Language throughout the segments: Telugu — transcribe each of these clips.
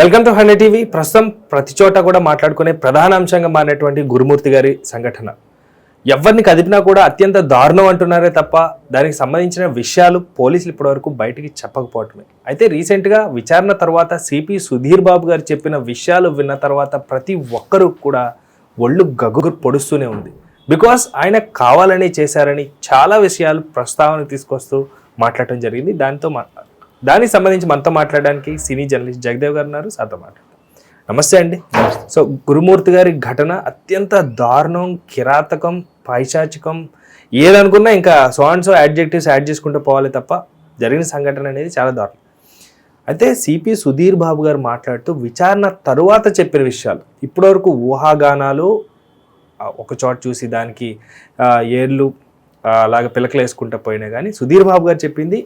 Welcome to hundred TV. ప్రస్తుతం ప్రతి చోట కూడా మాట్లాడుకునే ప్రధాన అంశంగా మారినటువంటి గురుమూర్తి గారి సంఘటన. ఎవరిని కదిపినా కూడా అత్యంత దారుణం అంటున్నారే తప్ప దానికి సంబంధించిన విషయాలు పోలీసులు ఇప్పటివరకు బయటికి చెప్పకపోవటమే. అయితే రీసెంట్గా విచారణ తర్వాత సిపి సుధీర్ బాబు గారు చెప్పిన విషయాలు విన్న తర్వాత ప్రతి ఒక్కరూ కూడా ఒళ్ళు గగురు పొడుస్తూనే ఉంది. బికాస్ ఆయన కావాలని చేశారని చాలా విషయాలు ప్రస్తావన తీసుకొస్తూ మాట్లాడటం జరిగింది. దానితో మా దానికి సంబంధించి మనతో మాట్లాడడానికి సినీ జర్నలిస్ట్ జగదేవ్ గారు ఉన్నారు. సార్తో మాట్లాడతాం నమస్తే అండి. సో గురుమూర్తి గారి ఘటన అత్యంత దారుణం కిరాతకం పైశాచికం. ఏదనుకున్నా ఇంకా so and so adjectives add చేసుకుంటూ పోవాలి తప్ప జరిగిన సంఘటన అనేది చాలా దారుణం. అయితే సిపి సుధీర్ బాబు గారు మాట్లాడుతూ విచారణ తరువాత చెప్పిన విషయాలు. ఇప్పటివరకు ఊహాగానాలు ఒక చోట చూసి దానికి ఏర్లు అలాగ పిలకలు వేసుకుంటూ పోయినా కానీ సుధీర్ బాబు గారు చెప్పింది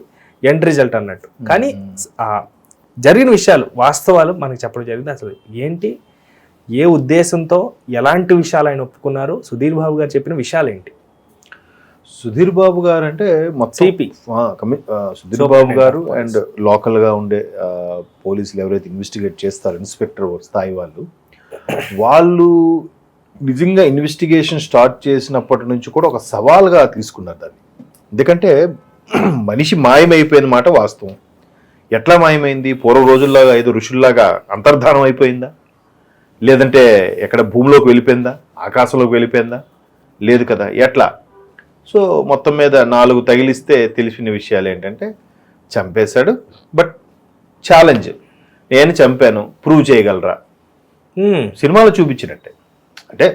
ఎండ్ రిజల్ట్ అన్నట్టు. కానీ జరిగిన విషయాలు వాస్తవాలు మనకి చెప్పడం జరిగింది. అసలు ఏంటి? ఏ ఉద్దేశంతో ఎలాంటి విషయాలు ఆయన ఒప్పుకున్నారు? సుధీర్ బాబు గారు చెప్పిన విషయాలు ఏంటి? సుధీర్ బాబు గారు అంటే మొత్తం సిపి సుధీర్ బాబు గారు. అండ్ లోకల్గా ఉండే పోలీసులు ఎవరైతే ఇన్వెస్టిగేట్ చేస్తారో ఇన్స్పెక్టర్ స్థాయి వాళ్ళు వాళ్ళు నిజంగా ఇన్వెస్టిగేషన్ స్టార్ట్ చేసినప్పటి నుంచి కూడా ఒక సవాల్గా తీసుకున్నారు దాన్ని. ఎందుకంటే మనిషి మాయమైపోయిన మాట వాస్తవం. ఎట్లా మాయమైంది? పూర్వ రోజుల్లాగా ఐదు ఋషుల్లాగా అంతర్ధానం అయిపోయిందా? లేదంటే ఎక్కడ భూమిలోకి వెళ్ళిపోయిందా? ఆకాశంలోకి వెళ్ళిపోయిందా? లేదు కదా ఎట్లా? సో మొత్తం మీద నాలుగు తగిలిస్తే తెలిసిన విషయాలు ఏంటంటే చంపేశాడు. బట్ ఛాలెంజ్ నేను చంపాను ప్రూవ్ చేయగలరా. సినిమాలో చూపించినట్టే. అంటే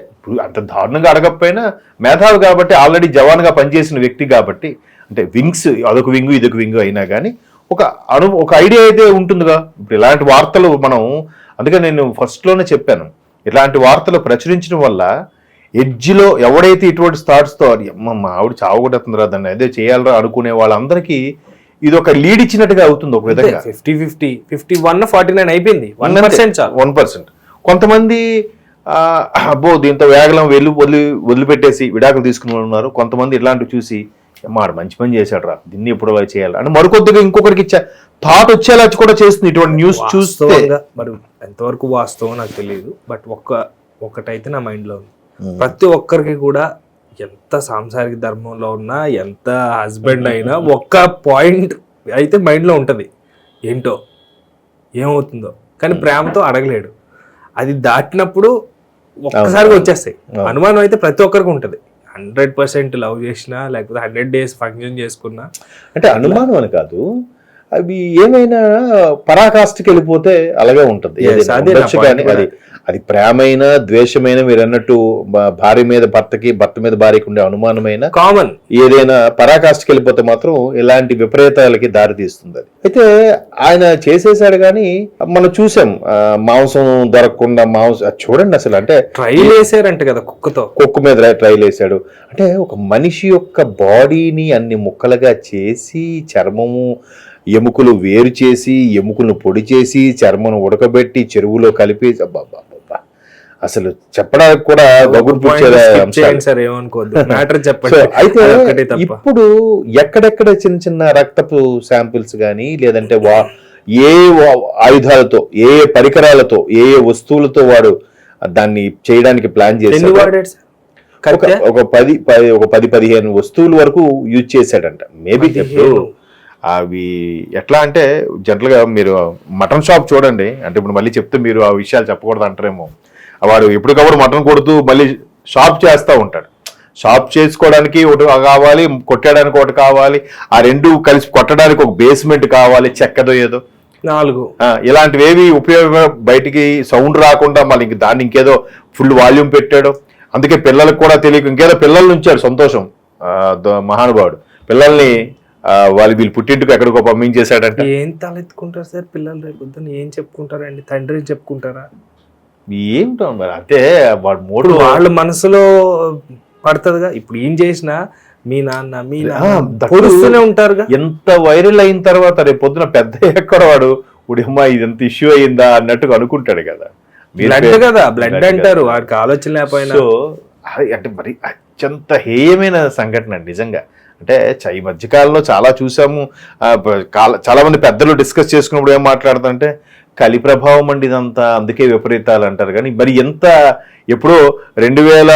అంత దారుణంగా అడగకపోయినా మేధావి కాబట్టి ఆల్రెడీ జవాన్గా పనిచేసిన వ్యక్తి కాబట్టి అంటే వింగ్స్ అదొక వింగు ఇదొక వింగు అయినా కానీ ఒక అను ఒక ఐడియా అయితే ఉంటుందిగా. ఇప్పుడు ఇలాంటి వార్తలు మనం అందుకని నేను ఫస్ట్లోనే చెప్పాను. ఇలాంటి వార్తలు ప్రచురించడం వల్ల ఎడ్జ్లో ఎవడైతే ఇటువంటి థాట్స్తో మా ఆవిడ చావగొడుతుందిరా దాన్ని అదే చేయాలరా అనుకునే వాళ్ళందరికీ ఇది ఒక లీడ్ ఇచ్చినట్టుగా అవుతుంది ఒక విధంగా. Fifty fifty fifty one forty nine అయిపోయింది వన్ పర్సెంట్ వన్ పర్సెంట్ కొంతమంది అబ్బో దీంతో వేగలం వెళ్ళి వదిలి వదిలిపెట్టేసి విడాకులు తీసుకుని ఉన్నారు. కొంతమంది ఇట్లాంటివి చూసి మాడు మంచి పని చేశాడు రా దీన్ని ఎప్పుడు అలా చేయాలి. అని మరికొద్దిగా ఇంకొకరికి ఇచ్చా థాట్ వచ్చేలా కూడా చేస్తుంది ఇటువంటి న్యూస్ చూస్తే. మరి ఎంతవరకు వాస్తవం నాకు తెలియదు బట్ ఒక్క ఒకటైతే నా మైండ్లో ఉంది. ప్రతి ఒక్కరికి కూడా ఎంత సాంసారిక ధర్మంలో ఉన్నా ఎంత హస్బెండ్ అయినా ఒక్క పాయింట్ అయితే మైండ్లో ఉంటుంది. ఏంటో ఏమవుతుందో. కానీ ప్రేమతో అడగలేడు. అది దాటినప్పుడు ఒక్కసారిగా వచ్చేస్తాయి. అనుమానం అయితే ప్రతి ఒక్కరికి ఉంటుంది. హండ్రెడ్ పర్సెంట్ లవ్ చేసినా లేకపోతే హండ్రెడ్ డేస్ ఫంక్షన్ చేసుకున్నా. అంటే అనుమానం అని కాదు. అవి ఏమైనా పరాకాష్ఠకి వెళ్ళిపోతే అలాగే ఉంటుంది. అదే. అది ప్రేమైన ద్వేషమైన మీరు అన్నట్టు భార్య మీద భర్తకి భర్త మీద భార్యకి ఉండే అనుమానమైన కామన్ ఏదైనా పరాకాష్ఠకి వెళ్ళిపోతే మాత్రం ఇలాంటి విపరీతాలకి దారి తీస్తుంది అది. అయితే ఆయన చేసేసాడు కానీ మనం చూసాం మాంసం దొరకకుండా మాంసం చూడండి అసలు అంటే ట్రైల్ వేసారంట కదా కుక్కతో. కుక్క మీద ట్రైల్ వేసాడు అంటే ఒక మనిషి యొక్క బాడీని అన్ని ముక్కలుగా చేసి చర్మము ఎముకలు వేరు చేసి ఎముకలను పొడి చేసి చర్మను ఉడకబెట్టి చెరువులో కలిపి. అసలు చెప్పడానికి కూడా సార్ మ్యాటర్ చెప్పండి. అయితే ఇప్పుడు ఎక్కడెక్కడ చిన్న చిన్న రక్తపు శాంపిల్స్ కానీ లేదంటే వా ఏ ఆయుధాలతో ఏ పరికరాలతో ఏ ఏ వస్తువులతో వాడు దాన్ని చేయడానికి ప్లాన్ సార్? ఒక పది పది ఒక పది పదిహేను వస్తువుల వరకు యూజ్ చేశాడంట. మేబీ పదిహేను. అవి ఎట్లా అంటే జనరల్గా మీరు మటన్ షాప్ చూడండి. అంటే ఇప్పుడు మళ్ళీ చెప్తే మీరు ఆ విషయాలు చెప్పకూడదు అంటారేమో. వాడు ఎప్పటికప్పుడు మటన్ కొడుతూ మళ్ళీ షాప్ చేస్తూ ఉంటాడు. షాప్ చేసుకోవడానికి ఒకటి కావాలి కొట్టడానికి ఒకటి కావాలి ఆ రెండు కలిసి కొట్టడానికి ఒక బేస్మెంట్ కావాలి చెక్కదో ఏదో. నాలుగు. ఆ, ఇలాంటివేవి ఉపయోగ బయటికి సౌండ్ రాకుండా మళ్ళీ ఇంక దాన్ని ఇంకేదో ఫుల్ వాల్యూమ్ పెట్టాడు. అందుకే పిల్లలకు కూడా తెలియక ఇంకేదో పిల్లల్ని ఉంచాడు సంతోషం. మహానుభావుడు. పిల్లల్ని వాళ్ళు వీళ్ళు పుట్టింటికి ఎక్కడికో పంపించేశాడంట. ఏం తలెత్తుకుంటారు సార్ పిల్లలు రేపు పొద్దున్న? ఏం చెప్పుకుంటారండి తండ్రిని చెప్పుకుంటారా? ఏంటో మరి అంటే వాడు మూడు వాళ్ళ మనసులో పడుతుందిగా. ఇప్పుడు ఏం చేసినా మీ నాన్న మీ పొడుస్తూనే ఉంటారుగా. ఎంత వైరల్ అయిన తర్వాత రేపు పొద్దున పెద్ద ఎక్కడ వాడు? ఉడిమ్మా ఇది ఎంత ఇష్యూ అయ్యిందా? అన్నట్టుగా అనుకుంటాడు కదా. బ్లడ్ కదా బ్లడ్ అంటారు. వాడికి ఆలోచన లేకపోయినా. అంటే మరి అత్యంత హేయమైన సంఘటన నిజంగా. అంటే ఈ మధ్యకాలంలో చాలా చూసాము. ఆ, చాలా మంది పెద్దలు డిస్కస్ చేసుకున్నప్పుడు ఏం మాట్లాడుతుంటే కలి ప్రభావం అండి ఇదంతా అందుకే విపరీతాలు అంటారు. కానీ మరి ఎంత ఎప్పుడో రెండు వేల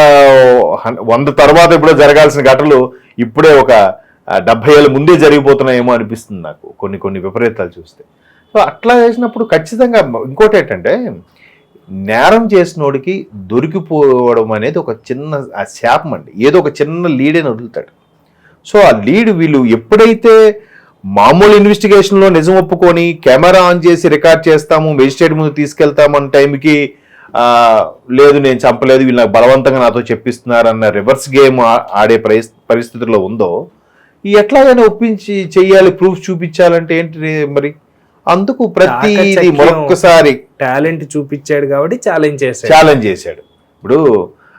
వంద తర్వాత ఎప్పుడో జరగాల్సిన ఘటనలు ఇప్పుడే ఒక డెబ్బై ఏళ్ళ ముందే జరిగిపోతున్నాయేమో అనిపిస్తుంది నాకు కొన్ని కొన్ని విపరీతాలు చూస్తే. సో అట్లా చేసినప్పుడు ఖచ్చితంగా ఇంకోటి ఏంటంటే నేరం చేసినోడికి దొరికిపోవడం అనేది ఒక చిన్న శాపం అండి. ఏదో ఒక చిన్న లీడ్ వదులుతాడు. సో ఆ లీడ్ వీళ్ళు ఎప్పుడైతే మామూలు ఇన్వెస్టిగేషన్లో నిజం ఒప్పుకొని కెమెరా ఆన్ చేసి రికార్డ్ చేస్తాము మెజిస్ట్రేట్ ముందు తీసుకెళ్తాము అన్న టైంకి ఆ, లేదు నేను చంపలేదు వీళ్ళు నాకు బలవంతంగా నాతో చెప్పిస్తున్నారు అన్న రివర్స్ గేమ్ ఆడే పరిస్- పరిస్థితుల్లో ఉందో ఈ ఎట్లాగైనా ఒప్పించి చెయ్యాలి ప్రూఫ్ చూపించాలంటే ఏంటి మరి అందుకు ప్రతిదీ చాకచక్యం. మరొక్కసారి టాలెంట్ చూపించాడు కాబట్టి ఛాలెంజ్ చేశాడు ఛాలెంజ్ చేశాడు ఇప్పుడు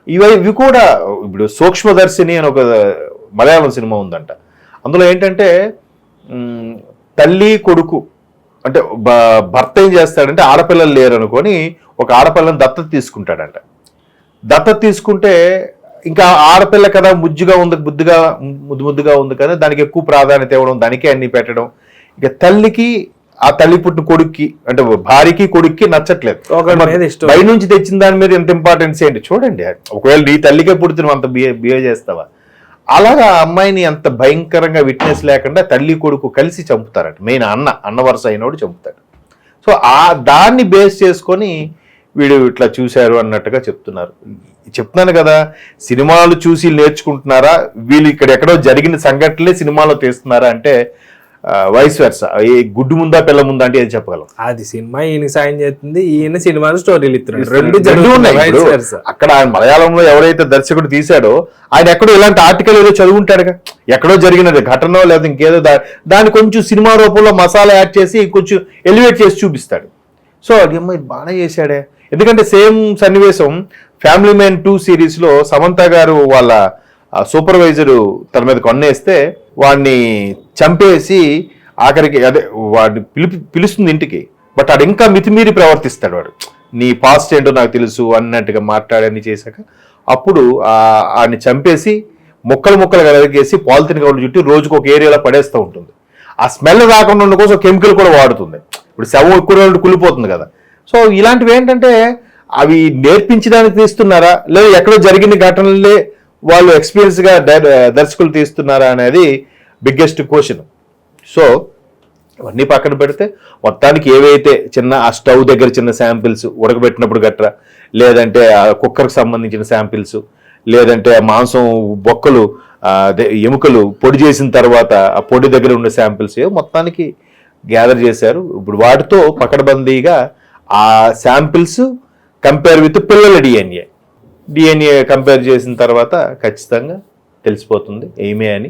ఇవి ఇవి కూడా ఇప్పుడు సూక్ష్మదర్శిని అని ఒక మలయాళం సినిమా ఉందంట. అందులో ఏంటంటే తల్లి కొడుకు అంటే భర్త ఏం చేస్తాడంటే ఆడపిల్లలు లేరు అనుకొని ఒక ఆడపిల్లని దత్తత తీసుకుంటాడంట. దత్తత తీసుకుంటే ఇంకా ఆడపిల్ల కదా ముజ్జుగా ఉంది బుద్ధిగా ముద్దు ముద్దుగా ఉంది కదా దానికి ఎక్కువ ప్రాధాన్యత ఇవ్వడం దానికే అన్ని పెట్టడం. ఇక తల్లికి ఆ తల్లి పుట్టిన కొడుక్కి అంటే భార్యకి కొడుక్కి నచ్చట్లేదు. బయట నుంచి తెచ్చిన దాని మీద ఎంత ఇంపార్టెన్స్ ఏంటి? చూడండి ఒకవేళ నీ తల్లికే పుడుతున్న అంత బిహేవ్ చేస్తావా? అలాగా ఆ అమ్మాయిని అంత భయంకరంగా విట్నెస్ లేకుండా తల్లి కొడుకు కలిసి చంపుతారట. మెయిన్ అన్న అన్న వరుస అయినోడు చంపుతాడు. సో ఆ దాన్ని బేస్ చేసుకొని వీడు ఇట్లా చూశారు అన్నట్టుగా చెప్తున్నారు. చెప్తున్నాను కదా సినిమాలు చూసి నేర్చుకుంటున్నారా? వీళ్ళు ఇక్కడ ఎక్కడో జరిగిన సంఘటనలే సినిమాలో తీస్తున్నారా? అంటే వయసు వెర్స గుడ్డు ముందా పిల్ల ముందా అంటే ఏం చెప్పగలం? అది సినిమా ఈయన సాయం చేస్తుంది. ఈయన సినిమాలు స్టోరీలు ఇస్తున్నాడు. రెండు జరుగుతున్నాయి. అక్కడ ఆయన మలయాళంలో ఎవరైతే దర్శకుడు తీశాడో ఆయన ఎక్కడో ఇలాంటి ఆర్టికల్ ఏదో చదువుంటాడుగా. ఎక్కడో జరిగినది ఘటన లేదా ఇంకేదో దాన్ని కొంచెం సినిమా రూపంలో మసాలా యాడ్ చేసి కొంచెం ఎలివేట్ చేసి చూపిస్తాడు. సో అది అమ్మాయి బాగానే చేశాడే. ఎందుకంటే సేమ్ సన్నివేశం ఫ్యామిలీ మ్యాన్ టూ సిరీస్లో సమంత గారు వాళ్ళ సూపర్వైజరు తన మీద కొన్నేస్తే వాడిని చంపేసి ఆఖరికి అదే వాడిని పిలిపి పిలుస్తుంది ఇంటికి. బట్ వాడు ఇంకా మితిమీరి ప్రవర్తిస్తాడు వాడు. నీ పాస్ట్ ఏంటో నాకు తెలుసు అన్నట్టుగా మాట్లాడని చేశాక అప్పుడు ఆడిని చంపేసి ముక్కలు ముక్కలు కలగేసి పాలిథిన్ కవర్లు చుట్టి రోజుకు ఒక ఏరియాలో పడేస్తూ ఉంటుంది. ఆ స్మెల్ రాకుండా ఉండడం కోసం కెమికల్ కూడా వాడుతుంది. ఇప్పుడు శవం ఎక్కువ రోజులు కులిపోతుంది కదా. సో ఇలాంటివి ఏంటంటే అవి నేర్పించడానికి తీస్తున్నారా? లేదా ఎక్కడో జరిగిన ఘటనలే వాళ్ళు ఎక్స్పీరియన్స్గా దర్శకులు తీస్తున్నారా అనేది బిగ్గెస్ట్ క్వశ్చన్ సో అవన్నీ పక్కన పెడితే మొత్తానికి ఏవైతే చిన్న ఆ స్టవ్ దగ్గర చిన్న శాంపిల్స్ ఉడకబెట్టినప్పుడు గట్రా లేదంటే ఆ కుక్కర్కి సంబంధించిన శాంపిల్స్ లేదంటే ఆ మాంసం బొక్కలు అదే ఎముకలు పొడి చేసిన తర్వాత ఆ పొడి దగ్గర ఉన్న శాంపిల్స్ మొత్తానికి గ్యాదర్ చేశారు. ఇప్పుడు వాటితో పకడ్బందీగా ఆ శాంపిల్స్ కంపేర్ విత్ పిల్లల డిఎన్ఏ డిఎన్ఏ కంపేర్ చేసిన తర్వాత ఖచ్చితంగా తెలిసిపోతుంది ఏమే అని.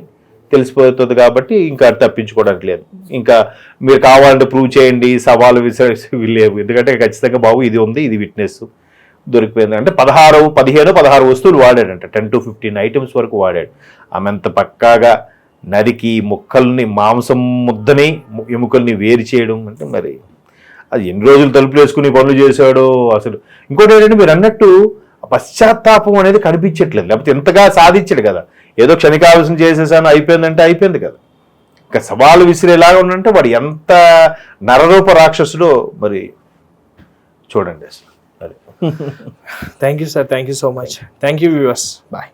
తెలిసిపోతుంది కాబట్టి ఇంకా తప్పించుకోవడానికి లేదు. ఇంకా మీరు కావాలంటే ప్రూవ్ చేయండి సవాలు విసిరి లేవు. ఎందుకంటే ఖచ్చితంగా బాబు ఇది ఉంది ఇది విట్నెస్ దొరికిపోయింది. అంటే పదహారు పదిహేను పదహారు వస్తువులు వాడాడంట. టెన్ టు ఫిఫ్టీన్ ఐటమ్స్ వరకు వాడాడు. ఆమె అంత పక్కాగా నరికి ముక్కల్ని మాంసం ముద్దని ఎముకల్ని వేరు చేయడం అంటే మరి అది ఎన్ని రోజులు తలుపులు వేసుకుని పనులు చేశాడో అసలు. ఇంకోటి ఏంటంటే మీరు అన్నట్టు పశ్చాత్తాపం అనేది కనిపించట్లేదు. లేకపోతే ఇంతగా సాధించాడు కదా. ఏదో క్షణికావసం చేసేసాను అయిపోయిందంటే అయిపోయింది కదా. ఇంకా సవాలు విసిరేలాగా ఉందంటే వాడు ఎంత నరరూప రాక్షసుడో మరి చూడండి అసలు. Thank you sir thank you so much thank you viewers bye